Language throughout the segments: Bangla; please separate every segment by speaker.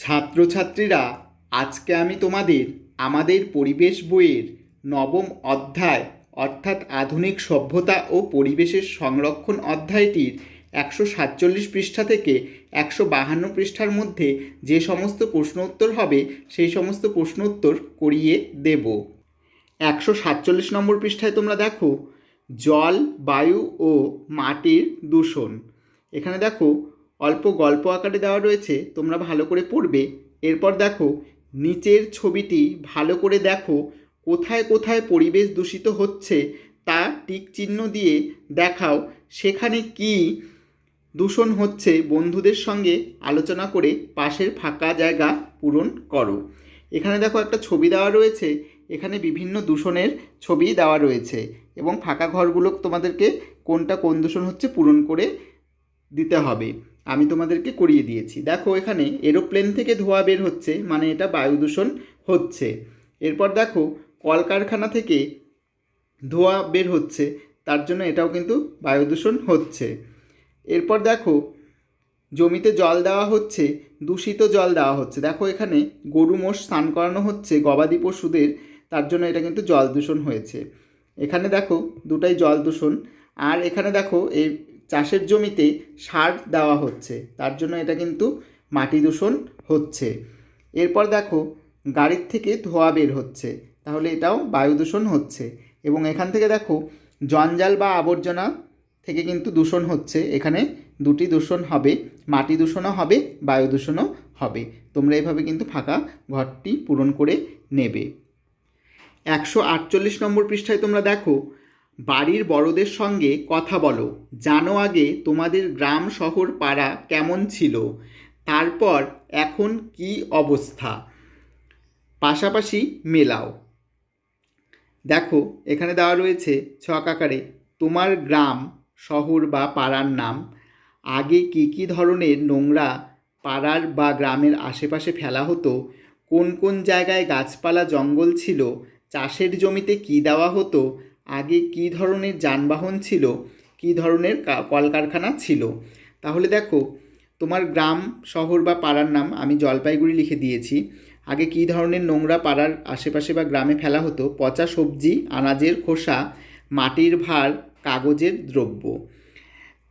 Speaker 1: ছাত্রছাত্রীরা, আজকে আমি তোমাদের আমাদের পরিবেশ বইয়ের নবম অধ্যায়, অর্থাৎ আধুনিক সভ্যতা ও পরিবেশের সংরক্ষণ অধ্যায়টির একশো সাতচল্লিশ পৃষ্ঠা থেকে একশো বাহান্ন পৃষ্ঠার মধ্যে যে সমস্ত প্রশ্ন উত্তর হবে, সেই সমস্ত প্রশ্ন উত্তর করিয়ে দেব। একশো সাতচল্লিশ নম্বর পৃষ্ঠায় তোমরা দেখো, জল, বায়ু ও মাটির দূষণ। এখানে দেখো অল্প গল্প আকারে দেওয়া রয়েছে, তোমরা ভালো করে পড়বে। এরপর দেখো, নিচের ছবিটি ভালো করে দেখো, কোথায় কোথায় পরিবেশ দূষিত হচ্ছে, তা টিক চিহ্ন দিয়ে দেখাও, সেখানে কি দূষণ হচ্ছে বন্ধুদের সঙ্গে আলোচনা করে পাশের ফাঁকা জায়গা পূরণ করো। এখানে দেখো একটা ছবি দেওয়া রয়েছে, এখানে বিভিন্ন দূষণের ছবি দেওয়া রয়েছে এবং ফাঁকা ঘরগুলো তোমাদেরকে কোনটা কোন দূষণ হচ্ছে পূরণ করে দিতে হবে। আমি তোমাদেরকে করিয়ে দিয়েছি। দেখো এখানে এরোপ্লেন থেকে ধোঁয়া বের হচ্ছে মানে এটা বায়ু দূষণ হচ্ছে। এরপর দেখো কলকারখানা থেকে ধোঁয়া বের হচ্ছে, তার জন্য এটাও কিন্তু বায়ু দূষণ হচ্ছে। এরপর দেখো জমিতে জল দেওয়া হচ্ছে, দূষিত জল দেওয়া হচ্ছে। দেখো এখানে গরু মোষ স্নান করানো হচ্ছে, গবাদি পশুদের, তার জন্য এটা কিন্তু জল দূষণ হয়েছে। এখানে দেখো দুটাই জল দূষণ। আর এখানে দেখো এই চাষের জমিতে সার দেওয়া হচ্ছে। তার জন্য এটা কিন্তু মাটি দূষণ হচ্ছে। এরপর দেখো, গাড়ির থেকে ধোঁয়া বের হচ্ছে। তাহলে এটাও বায়ু দূষণ হচ্ছে। এবং এখান থেকে দেখো, জঞ্জাল বা আবর্জনা থেকে কিন্তু দূষণ হচ্ছে। এখানে দুটি দূষণ হবে। মাটি দূষণও হবে, বায়ু দূষণও হবে। তোমরা এভাবে কিন্তু ফাঁকা ঘরটি পূরণ করে নেবে। একশো আটচল্লিশ নম্বর পৃষ্ঠায় তোমরা দেখো বাড়ির বড়দের সঙ্গে কথা বলো। জানো আগে তোমাদের গ্রাম শহর পাড়া কেমন ছিল। তারপর এখন কি অবস্থা। পাশাপাশি মেলাও। দেখো, এখানে দেওয়া রয়েছে ছক আকারে তোমার গ্রাম, শহর বা পাড়ার নাম। আগে কি কি ধরনের নোংরা পাড়ার বা গ্রামের আশেপাশে ফেলা হতো? কোন কোন জায়গায় গাছপালা, জঙ্গল ছিল? চাষের জমিতে কি দেওয়া হতো? আগে কি ধরনের যানবাহন ছিল? কি ধরনের কলকারখানা ছিল? তাহলে দেখো, তোমার গ্রাম, শহর বা পাড়ার নাম আমি জলপাইগুড়ি লিখে দিয়েছি। আগে কী ধরনের নোংরা পাড়ার আশেপাশে বা গ্রামে ফেলা হতো? পচা সবজি, আনাজের খোসা, মাটির ভার, কাগজের দ্রব্য।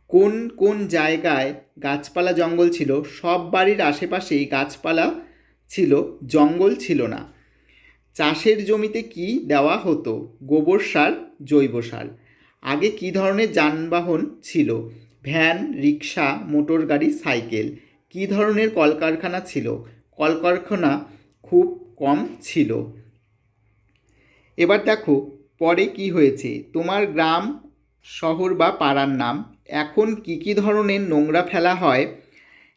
Speaker 1: কোন কোন জায়গায় গাছপালা জঙ্গল ছিল? সব বাড়ির আশেপাশেই গাছপালা ছিল, জঙ্গল ছিল না। চাষের জমিতে কি দেওয়া হতো? গোবর সার, জৈব সার। আগে কী ধরনের যানবাহন ছিল? ভ্যান রিক্সা মোটর গাড়ি, সাইকেল। কী ধরনের কলকারখানা ছিল? কলকারখানা খুব কম ছিল। এবার দেখো, পরে কি হয়েছে? তোমার গ্রাম, শহর বা পাড়ার নাম। এখন কি কি ধরনের নোংরা ফেলা হয়?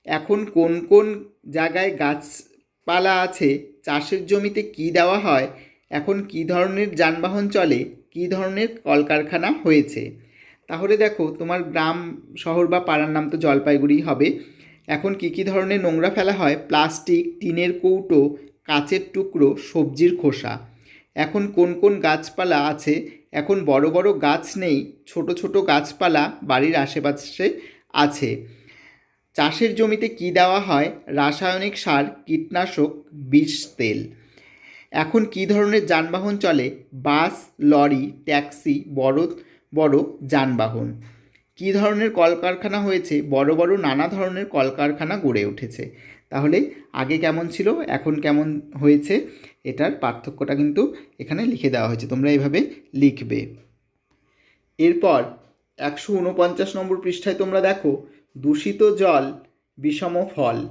Speaker 1: এখন কোন কোন জায়গায় গাছপালা আছে? চাষের জমিতে কি দেওয়া হয়? এখন কি ধরনের যানবাহন চলে? কি ধরনের কলকারখানা হয়েছে? তাহলে দেখো, তোমার গ্রাম, শহর বা পাড়ার নাম তো জলপাইগুড়ি হবে। এখন কি কি ধরনের নোংরা ফেলা হয়? প্লাস্টিক, টিনের কৌটো, কাচের টুকরো, সবজির খোসা। এখন কোন কোন গাছপালা আছে? এখন বড় বড় গাছ নেই, ছোট ছোট গাছপালা বাড়ির আশেপাশে আছে। চাষের জমিতে কি দেওয়া হয়? রাসায়নিক সার, কীটনাশক, বিষ, তেল। এখন কি ধরনের যানবাহন চলে? বাস, লরি, ট্যাক্সি বড় বড় যানবাহন। কী ধরনের কলকারখানা হয়েছে? বড় বড় নানা ধরনের কলকারখানা গড়ে উঠেছে। তাহলে আগে কেমন ছিল? এখন কেমন হয়েছে? এটার পার্থক্যটা কিন্তু এখানে লিখে দেওয়া হয়েছে। তোমরা এইভাবে লিখবে। এরপর একশো উনপঞ্চাশ নম্বর পৃষ্ঠায় তোমরা দেখো দূষিত জল বিষম ফল।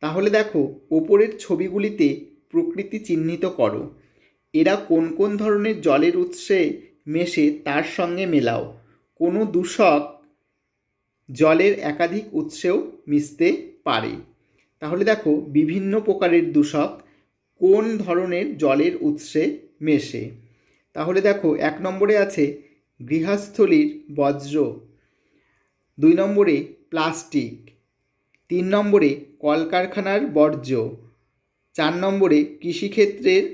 Speaker 1: তাহলে দেখো, ওপরের ছবিগুলিতে প্রকৃতি চিহ্নিত করো। এরা কোন কোন ধরনের জলের উৎসে মেশে তার সঙ্গে মেলাও। কোনো দূষক জলের একাধিক উৎসেও মিশতে পারে। তাহলে দেখো, বিভিন্ন প্রকারের দূষক কোন ধরনের জলের উৎসে মেশে। তাহলে দেখো, এক নম্বরে আছে গৃহস্থলীর বজ্র। দুই নম্বরে প্লাস্টিক। তিন নম্বরে কলকারখানার বর্জ্য। চার নম্বরে কৃষিক্ষেত্রের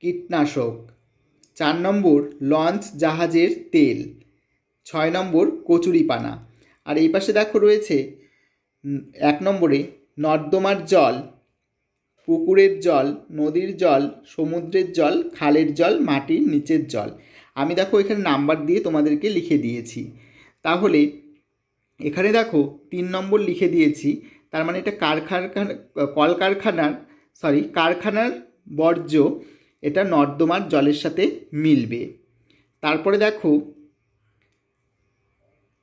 Speaker 1: কীটনাশক। চার নম্বর লঞ্চ জাহাজের তেল। ছয় নম্বর কচুরিপানা আর এই পাশে দেখো রয়েছে এক নম্বরে নর্দমার জল, পুকুরের জল, নদীর জল, সমুদ্রের জল, খালের জল, মাটির নিচের জল। আমি দেখো এখানে নাম্বার দিয়ে তোমাদেরকে লিখে দিয়েছি। তাহলে এখানে দেখো তিন নম্বর লিখে দিয়েছি, তার মানে এটা কারখানা, কলকারখানার সরি কারখানার বর্জ্য, এটা নর্দমার জলের সাথে মিলবে। তারপরে দেখো,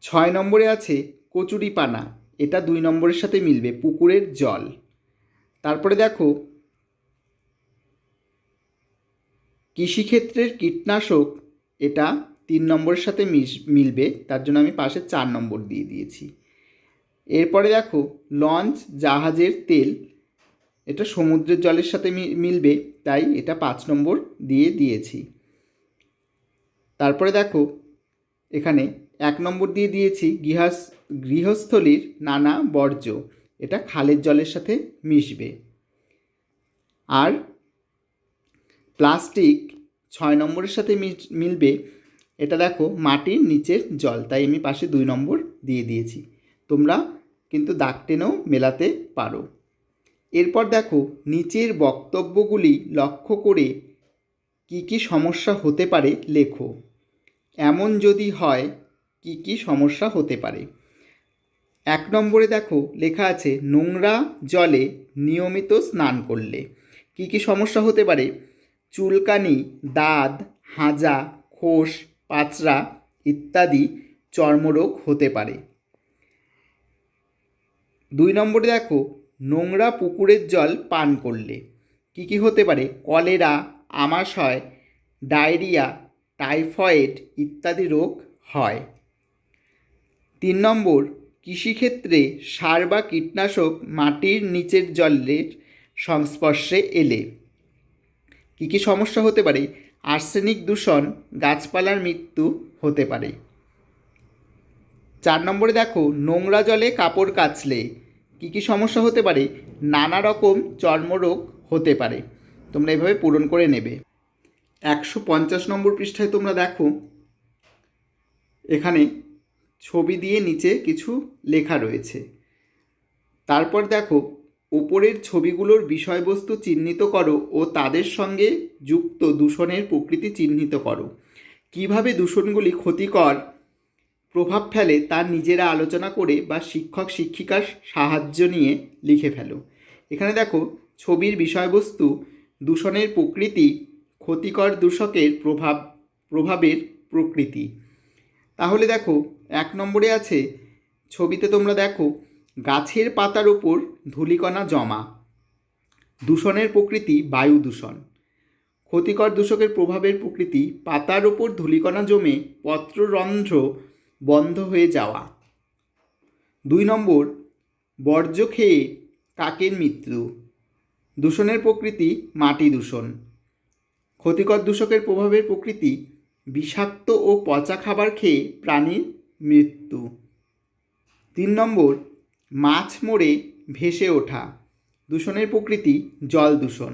Speaker 1: ছয় নম্বরে আছে কচুরিপানা, এটা দুই নম্বরের সাথে মিলবে, পুকুরের জল। তারপরে দেখো, কৃষিক্ষেত্রের কীটনাশক, এটা তিন নম্বরের সাথে মিলবে, তার জন্য আমি পাশে চার নম্বর দিয়ে দিয়েছি। এরপরে দেখো, লঞ্চ, জাহাজের তেল, এটা সমুদ্রের জলের সাথে মিলবে, তাই এটা পাঁচ নম্বর দিয়ে দিয়েছি। তারপরে দেখো, এখানে এক নম্বর দিয়ে দিয়েছি গৃহাস গৃহস্থলীর নানা বর্জ্য, এটা খালের জলের সাথে মিশবে। আর প্লাস্টিক ছয় নম্বরের সাথে মিলবে এটা দেখো, মাটির নিচের জল, তাই আমি পাশে দুই নম্বর দিয়ে দিয়েছি। তোমরা কিন্তু দাগ টেনেও মেলাতে পারো। এরপর দেখো, নিচের বক্তব্যগুলি লক্ষ্য করে কি কি সমস্যা হতে পারে লেখো। এমন যদি হয়, কি কি সমস্যা হতে পারে? এক নম্বরে দেখো, লেখা আছে, নোংরা জলে নিয়মিত স্নান করলে কি কি সমস্যা হতে পারে? চুলকানি, দাঁত, হাঁজা, খোস পাচড়া ইত্যাদি চর্মরোগ হতে পারে। দুই নম্বরে দেখো, নোংরা পুকুরের জল পান করলে কি কি হতে পারে? কলেরা আমাশয় ডায়রিয়া, টাইফয়েড ইত্যাদি রোগ হয়। তিন নম্বর, কৃষিক্ষেত্রে সার বা কীটনাশক মাটির নিচের জলের সংস্পর্শে এলে কী কী সমস্যা হতে পারে? আর্সেনিক দূষণ গাছপালার মৃত্যু হতে পারে। চার নম্বরে দেখো, নোংরা জলে কাপড় কাচলে কী কী সমস্যা হতে পারে? নানা রকম চর্মরোগ হতে পারে। তোমরা এভাবে পূরণ করে নেবে। একশো পঞ্চাশ নম্বর পৃষ্ঠায় তোমরা দেখো, এখানে ছবি দিয়ে নিচে কিছু লেখা রয়েছে। তারপর দেখো ওপরের ছবিগুলোর বিষয়বস্তু চিহ্নিত করো ও তাদের সঙ্গে যুক্ত দূষণের প্রকৃতি চিহ্নিত করো। কীভাবে দূষণগুলি ক্ষতিকর প্রভাব ফেলে তা নিজেরা আলোচনা করে বা শিক্ষক শিক্ষিকার সাহায্য নিয়ে লিখে ফেলো। এখানে দেখো, ছবির বিষয়বস্তু দূষণের প্রকৃতি, ক্ষতিকর দূষকের প্রভাব, প্রভাবের প্রকৃতি। তাহলে দেখো, এক নম্বরে আছে, ছবিতে তোমরা দেখো গাছের পাতার উপর ধূলিকণা জমা। দূষণের প্রকৃতি বায়ু দূষণ। ক্ষতিকর দূষকের প্রভাবের প্রকৃতি পাতার উপর ধূলিকণা জমে পত্ররন্ধ্র বন্ধ হয়ে যাওয়া। দুই নম্বর, বর্জ্য খেয়ে কাকের মৃত্যু। দূষণের প্রকৃতি মাটি দূষণ। ক্ষতিকর দূষকের প্রভাবের প্রকৃতি বিষাক্ত ও পচা খাবার খেয়ে প্রাণীর মৃত্যু। তিন নম্বর মাছ মরে ভেসে ওঠা। দূষণের প্রকৃতি জল দূষণ।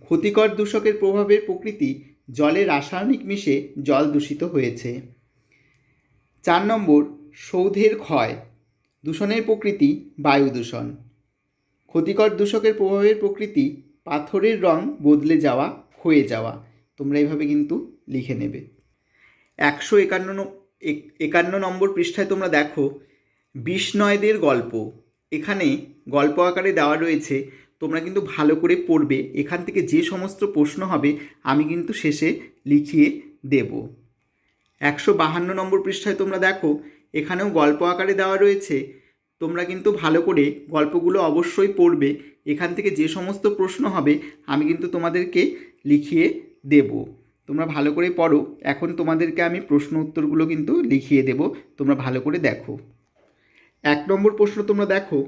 Speaker 1: ক্ষতিকর দূষকের প্রভাবের প্রকৃতি জলে রাসায়নিক মিশে জল দূষিত হয়েছে। চার নম্বর, সৌধের ক্ষয়। দূষণের প্রকৃতি বায়ু দূষণ। ক্ষতিকর দূষকের প্রভাবের প্রকৃতি পাথরের রং বদলে যাওয়া, ক্ষয়ে যাওয়া। তোমরা এইভাবে কিন্তু লিখে নেবে। একশো একান্ন একান্ন নম্বর পৃষ্ঠায় তোমরা দেখো বিষ্ণয়দের গল্প। এখানে গল্প আকারে দেওয়া রয়েছে, তোমরা কিন্তু ভালো করে পড়বে। এখান থেকে যে সমস্ত প্রশ্ন হবে, আমি কিন্তু শেষে লিখিয়ে দেব। একশো বাহান্ন নম্বর পৃষ্ঠায় তোমরা দেখো, এখানেও গল্প আকারে দেওয়া রয়েছে। তোমরা কিন্তু ভালো করে গল্পগুলো অবশ্যই পড়বে। এখান থেকে যে সমস্ত প্রশ্ন হবে, আমি কিন্তু তোমাদেরকে লিখিয়ে দেব। তোমরা ভালো করে পড়ো। এখন তোমাদেরকে আমি প্রশ্ন উত্তরগুলো কিন্তু লিখিয়ে দেব। তোমরা ভালো করে দেখো। এক নম্বর প্রশ্ন তোমরা দেখো,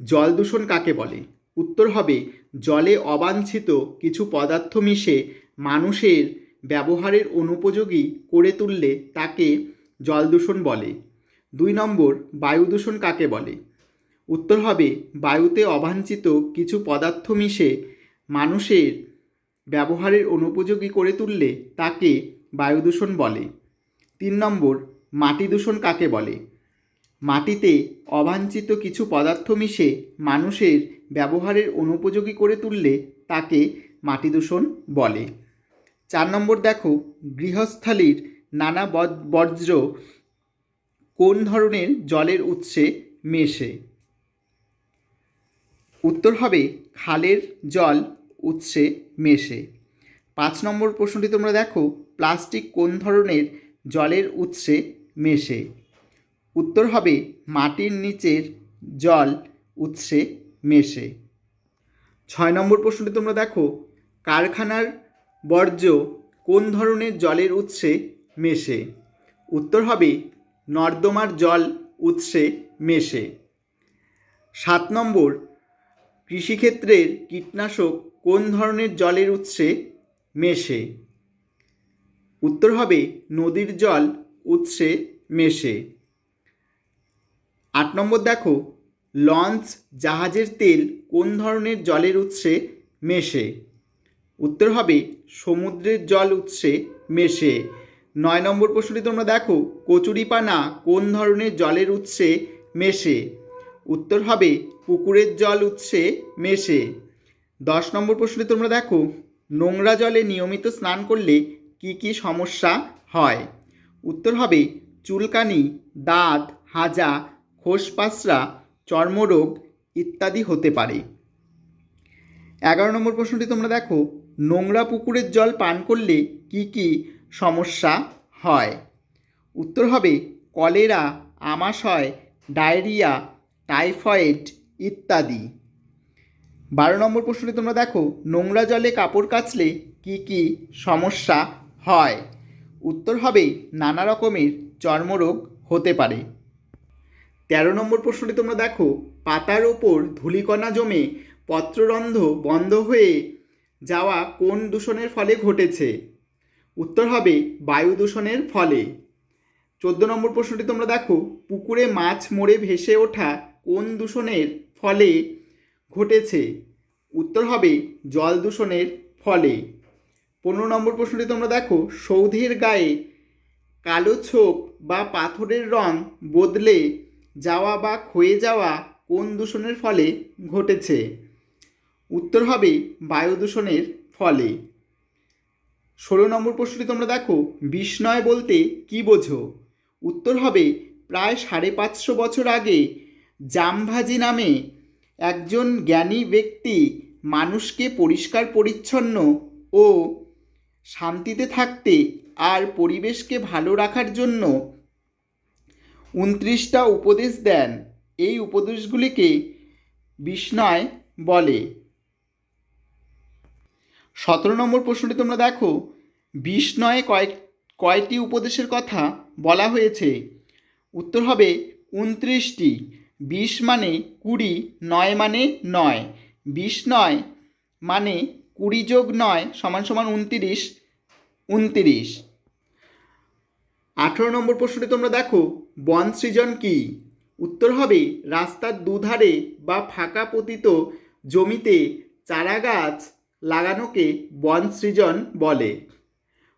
Speaker 1: জল দূষণ কাকে বলে? উত্তর হবে, জলে অবাঞ্ছিত কিছু পদার্থ মিশে মানুষের ব্যবহারের অনুপযোগী করে তুললে তাকে জল দূষণ বলে। দুই নম্বর, বায়ু দূষণ কাকে বলে? উত্তর হবে, বায়ুতে অবাঞ্ছিত কিছু পদার্থ মিশে মানুষের ব্যবহারের অনুপযোগী করে তুললে তাকে বায়ু দূষণ বলে। তিন নম্বর, মাটি দূষণ কাকে বলে? মাটিতে অবাঞ্ছিত কিছু পদার্থ মিশে মানুষের ব্যবহারের অনুপযোগী করে তুললে তাকে মাটি দূষণ বলে। চার নম্বর দেখো, গৃহস্থালির নানা বর্জ্য কোন ধরনের জলের উৎসে মেশে? উত্তর হবে, খালের জল উৎসে মেশে। পাঁচ নম্বর প্রশ্নটি তোমরা দেখো, প্লাস্টিক কোন ধরনের জলের উৎসে মেশে? উত্তর হবে, মাটির নিচের জল উৎসে মেশে। ছয় নম্বর প্রশ্নটি তোমরা দেখো, কারখানার বর্জ্য কোন ধরনের জলের উৎসে মেশে? উত্তর হবে, নর্দমার জল উৎসে মেশে। সাত নম্বর, কৃষিক্ষেত্রের কীটনাশক কোন ধরনের জলের উৎসে মেশে? উত্তর হবে, নদীর জল উৎসে মেশে। আট নম্বর দেখো, লঞ্চ, জাহাজের তেল কোন ধরনের জলের উৎসে মেশে? উত্তর হবে, সমুদ্রের জল উৎসে মেশে। নয় নম্বর প্রশ্নটি তোমরা দেখো কচুরিপানা কোন ধরনের জলের উৎসে মেশে? উত্তর হবে, পুকুরের জল উৎসে মেশে। দশ নম্বর প্রশ্নটি তোমরা দেখো, নোংরা জলে নিয়মিত স্নান করলে কি কি সমস্যা হয়? উত্তর হবে, চুলকানি, দাঁত, হাজা খোসপাসরা চর্মরোগ ইত্যাদি হতে পারে। এগারো নম্বর প্রশ্নটি তোমরা দেখো, নোংরা পুকুরের জল পান করলে কি কি সমস্যা হয়? উত্তর হবে, কলেরা, আমাশয়, ডায়রিয়া, টাইফয়েড ইত্যাদি। বারো নম্বর প্রশ্নটি তোমরা দেখো, নোংরা জলে কাপড় কাচলে কি কি সমস্যা হয়? উত্তর হবে, নানা রকমের চর্মরোগ হতে পারে। তেরো নম্বর প্রশ্নটি তোমরা দেখো। পাতার ওপর ধূলিকণা জমে পত্ররন্ধ্র বন্ধ হয়ে যাওয়া কোন দূষণের ফলে ঘটেছে? উত্তর হবে বায়ু দূষণের ফলে। চোদ্দ নম্বর প্রশ্নটি তোমরা দেখো। পুকুরে মাছ মরে ভেসে ওঠা কোন দূষণের ফলে ঘটেছে? উত্তর হবে জল দূষণের ফলে। পনেরো নম্বর প্রশ্নটি তোমরা দেখো। সৌধের গায়ে কালো ছোপ বা পাথরের রং বদলে যাওয়া বা ক্ষয়ে যাওয়া কোন দূষণের ফলে ঘটেছে? উত্তর হবে বায়ু দূষণের ফলে। ষোলো নম্বর প্রশ্নটি তোমরা দেখো, বিস্ময় বলতে কি বোঝো? উত্তর হবে প্রায় সাড়ে পাঁচশো বছর আগে জামভাজি নামে একজন জ্ঞানী ব্যক্তি মানুষকে পরিষ্কার, পরিচ্ছন্ন ও শান্তিতে থাকতে আর পরিবেশকে ভালো রাখার জন্য উনত্রিশটা উপদেশ দেন। এই উপদেশগুলিকে বিস্ময় বলে। সতেরো নম্বর প্রশ্নটি তোমরা দেখো। বিস্ময়ে কয়েক, কয়টি উপদেশের কথা বলা হয়েছে। উত্তর হবে উনত্রিশটি। বিশ মানে কুড়ি, নয় মানে নয়। বিশ নয় মানে কুড়ি যোগ নয় সমান সমান উনতিরিশ উনতিরিশ। আঠেরো নম্বর প্রশ্নটি তোমরা দেখো। বন সৃজন কি? উত্তর হবে, রাস্তার দুধারে বা ফাঁকা পতিত জমিতে চারা গাছ লাগানোকে বন সৃজন বলে।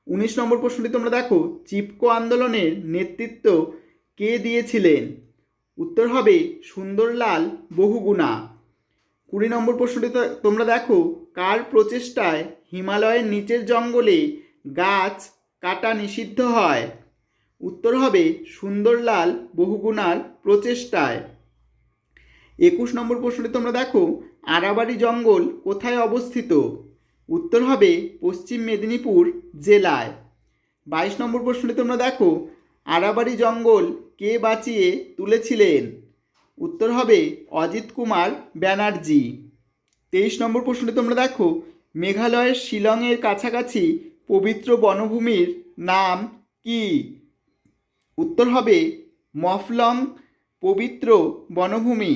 Speaker 1: উনিশ নম্বর প্রশ্নটি তোমরা দেখো, চিপকো আন্দোলনের নেতৃত্ব কে দিয়েছিলেন? উত্তর হবে, সুন্দরলাল বহুগুণা। কুড়ি নম্বর প্রশ্নটি তোমরা দেখো, কার প্রচেষ্টায় হিমালয়ের নিচের জঙ্গলে গাছ কাটা নিষিদ্ধ হয়? উত্তর হবে সুন্দরলাল বহুগুণার প্রচেষ্টায়। একুশ নম্বর প্রশ্নটি তোমরা দেখো আরাবাড়ি জঙ্গল কোথায় অবস্থিত? উত্তর হবে পশ্চিম মেদিনীপুর জেলায়। বাইশ নম্বর প্রশ্নটি তোমরা দেখো আরাবাড়ি জঙ্গল কে বাঁচিয়ে তুলেছিলেন? উত্তর হবে অজিত কুমার ব্যানার্জি। তেইশ নম্বর প্রশ্নটি তোমরা দেখো, মেঘালয়ের শিলংয়ের কাছাকাছি পবিত্র বনভূমির নাম কি? উত্তর হবে মফলং পবিত্র বনভূমি।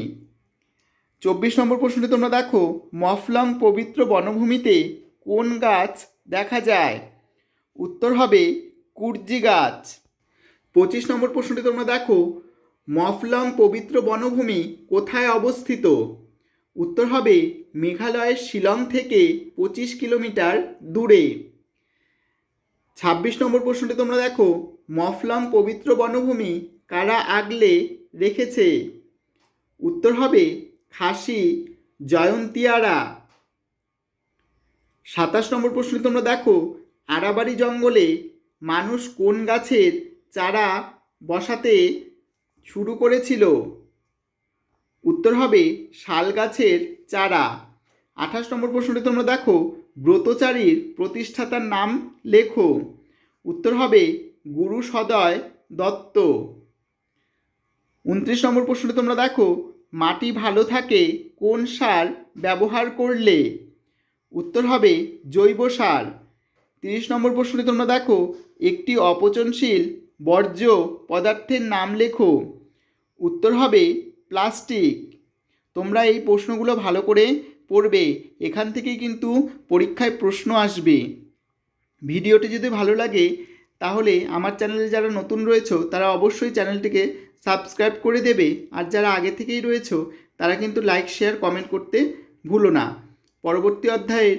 Speaker 1: চব্বিশ নম্বর প্রশ্নটি তোমরা দেখো মফলং পবিত্র বনভূমিতে কোন গাছ দেখা যায়? উত্তর হবে কুর্জি গাছ। পঁচিশ নম্বর প্রশ্নটি তোমরা দেখো মফলং পবিত্র বনভূমি কোথায় অবস্থিত? উত্তর হবে মেঘালয়ের শিলং থেকে পঁচিশ কিলোমিটার দূরে। ছাব্বিশ নম্বর প্রশ্নটি তোমরা দেখো। মফলং পবিত্র বনভূমি কারা আগলে রেখেছে? উত্তর হবে খাসি জয়ন্তিয়ারা। সাতাশ নম্বর প্রশ্ন তোমরা দেখো আড়াবাড়ি জঙ্গলে মানুষ কোন গাছের চারা বসাতে শুরু করেছিল? উত্তর হবে শাল গাছের চারা। আঠাশ নম্বর প্রশ্নটি তোমরা দেখো ব্রতচারীর প্রতিষ্ঠাতার নাম লেখো। উত্তর হবে গুরু সদয় দত্ত। উনত্রিশ নম্বর প্রশ্নটি তোমরা দেখো, মাটি ভালো থাকে কোন সার ব্যবহার করলে? উত্তর হবে জৈব সার। তিরিশ নম্বর প্রশ্নটি তোমরা দেখো, একটি অপচনশীল বর্জ্য পদার্থের নাম লেখো। উত্তর হবে প্লাস্টিক। তোমরা এই প্রশ্নগুলো ভালো করে পড়বে, এখান থেকেই কিন্তু পরীক্ষায় প্রশ্ন আসবে। ভিডিওটি যদি ভালো লাগে, তাহলে আমার চ্যানেলে যারা নতুন রয়েছে, তারা অবশ্যই চ্যানেলটিকে সাবস্ক্রাইব করে দেবে। আর যারা আগে থেকেই রয়েছে, তারা কিন্তু লাইক, শেয়ার, কমেন্ট করতে ভুলো না। পরবর্তী অধ্যায়ের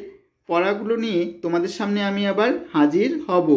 Speaker 1: পড়াগুলো নিয়ে তোমাদের সামনে আমি আবার হাজির হব।